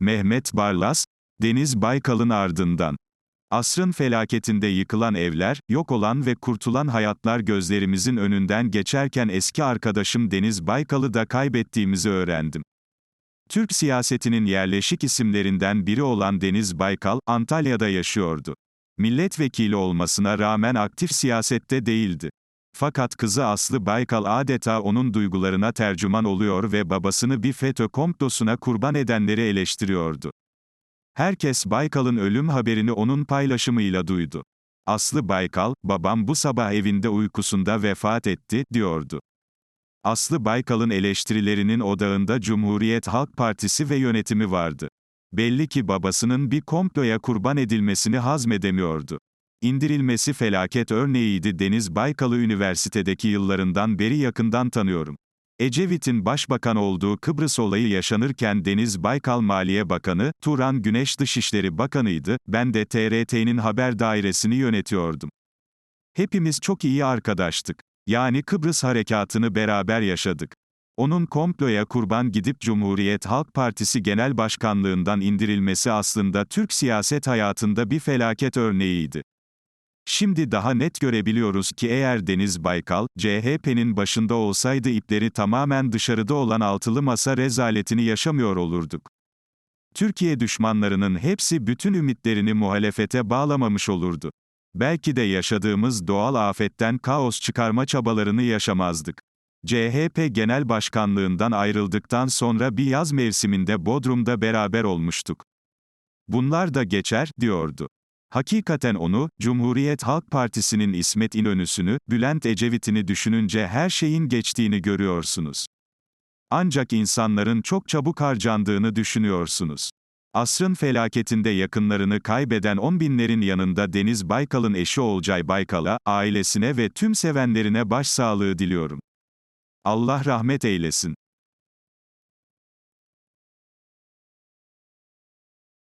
Mehmet Barlas, Deniz Baykal'ın ardından. Asrın felaketinde yıkılan evler, yok olan ve kurtulan hayatlar gözlerimizin önünden geçerken eski arkadaşım Deniz Baykal'ı da kaybettiğimizi öğrendim. Türk siyasetinin yerleşik isimlerinden biri olan Deniz Baykal, Antalya'da yaşıyordu. Milletvekili olmasına rağmen aktif siyasette değildi. Fakat kızı Aslı Baykal adeta onun duygularına tercüman oluyor ve babasını bir FETÖ komplosuna kurban edenleri eleştiriyordu. Herkes Baykal'ın ölüm haberini onun paylaşımıyla duydu. Aslı Baykal, babam bu sabah evinde uykusunda vefat etti, diyordu. Aslı Baykal'ın eleştirilerinin odağında Cumhuriyet Halk Partisi ve yönetimi vardı. Belli ki babasının bir komploya kurban edilmesini hazmedemiyordu. İndirilmesi felaket örneğiydi Deniz Baykal'ı üniversitedeki yıllarından beri yakından tanıyorum. Ecevit'in başbakan olduğu Kıbrıs olayı yaşanırken Deniz Baykal Maliye Bakanı, Turan Güneş Dışişleri Bakanıydı, ben de TRT'nin haber dairesini yönetiyordum. Hepimiz çok iyi arkadaştık. Yani Kıbrıs harekatını beraber yaşadık. Onun komploya kurban gidip Cumhuriyet Halk Partisi Genel Başkanlığından indirilmesi aslında Türk siyaset hayatında bir felaket örneğiydi. Şimdi daha net görebiliyoruz ki eğer Deniz Baykal, CHP'nin başında olsaydı ipleri tamamen dışarıda olan altılı masa rezaletini yaşamıyor olurduk. Türkiye düşmanlarının hepsi bütün ümitlerini muhalefete bağlamamış olurdu. Belki de yaşadığımız doğal afetten kaos çıkarma çabalarını yaşamazdık. CHP Genel Başkanlığından ayrıldıktan sonra bir yaz mevsiminde Bodrum'da beraber olmuştuk. Bunlar da geçer, diyordu. Hakikaten onu, Cumhuriyet Halk Partisi'nin İsmet İnönü'sünü, Bülent Ecevit'ini düşününce her şeyin geçtiğini görüyorsunuz. Ancak insanların çok çabuk harcandığını düşünüyorsunuz. Asrın felaketinde yakınlarını kaybeden on binlerin yanında Deniz Baykal'ın eşi Olcay Baykal'a, ailesine ve tüm sevenlerine başsağlığı diliyorum. Allah rahmet eylesin.